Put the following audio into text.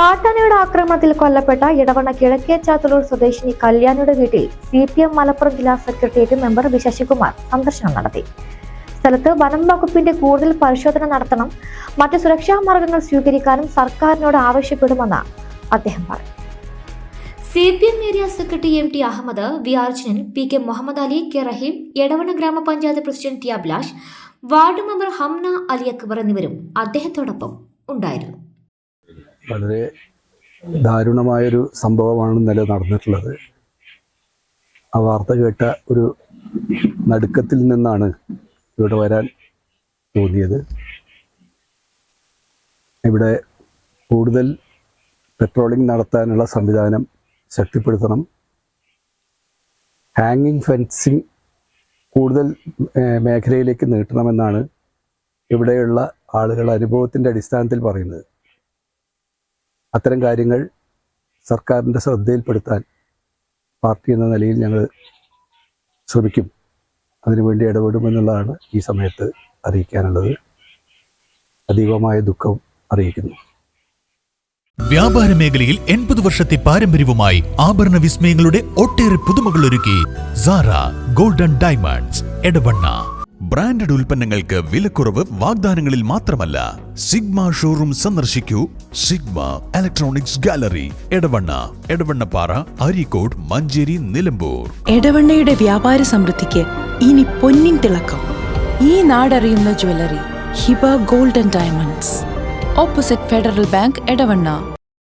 കാട്ടാനയുടെ ആക്രമണത്തിൽ കൊല്ലപ്പെട്ട ഇടവണ കിഴക്കേ ചാത്തലൂർ സ്വദേശിനി കല്യാണിയുടെ വീട്ടിൽ സി പി എം മലപ്പുറം ജില്ലാ സെക്രട്ടേറിയറ്റ് മെമ്പർ വി ശശികുമാർ സന്ദർശനം നടത്തി. സ്ഥലത്ത് വനം വകുപ്പിന്റെ കൂടുതൽ പരിശോധന നടത്തണം മറ്റ് സുരക്ഷാ മാർഗങ്ങൾ സ്വീകരിക്കാനും സർക്കാരിനോട് ആവശ്യപ്പെടുമെന്ന് അദ്ദേഹം പറഞ്ഞു. C P M area secretary M T Ahmed V Arjunan P K Muhammad Ali K Raheem Edavanna grama panchayat president T Abhilash ward member Hamna Ali Akbar എന്നിവരും അദ്ദേഹത്തോടൊപ്പം ഉണ്ടായിരുന്നു. വളരെ ദാരുണമായൊരു സംഭവമാണ് ഇന്നലെ നടന്നിട്ടുള്ളത്. ആ വാർത്ത കേട്ട ഒരു നടുക്കത്തിൽ നിന്നാണ് ഇവിടെ വരാൻ തോന്നിയത്. ഇവിടെ കൂടുതൽ പെട്രോളിംഗ് നടത്താനുള്ള സംവിധാനം ശക്തിപ്പെടുത്തണം. ഹാങ്ങിങ് ഫെൻസിങ് കൂടുതൽ മേഖലയിലേക്ക് നീട്ടണമെന്നാണ് ഇവിടെയുള്ള ആളുകൾ അനുഭവത്തിന്റെ അടിസ്ഥാനത്തിൽ പറയുന്നത്. അത്തരം കാര്യങ്ങൾ സർക്കാരിന്റെ ശ്രദ്ധയിൽപ്പെടുത്താൻ പാർട്ടി എന്ന നിലയിൽ ഞങ്ങൾ ശ്രമിക്കും. അതിനുവേണ്ടി ഇടപെടുമെന്നുള്ളതാണ് ഈ സമയത്ത് അറിയിക്കാനുള്ളത്. അതീവമായ ദുഃഖം അറിയിക്കുന്നു. വ്യാപാര മേഖലയിൽ എൺപത് വർഷത്തെ പാരമ്പര്യവുമായി ആഭരണ വിസ്മയങ്ങളുടെ ഒട്ടേറെ പുതുമകൾ ഒരുക്കി Sara golden diamonds Edavanna. Branded ഉൽപ്പന്നങ്ങൾക്ക് വിലക്കുറവ് വാഗ്ദാനങ്ങളിൽ മാത്രമല്ല. സിഗ്മ ഷോറൂം സന്ദർശിക്കൂ. Sigma electronics gallery Edavanna Edavannappara Areekode Manjeri Nilambur. എടവണ്ണയുടെ വ്യാപാര സമൃദ്ധിക്ക് ഇനി പൊന്നിൻ തിളക്കം. ഈ നാടറിയുന്ന jewellery Hiba golden diamonds. Opposite federal bank Edavanna.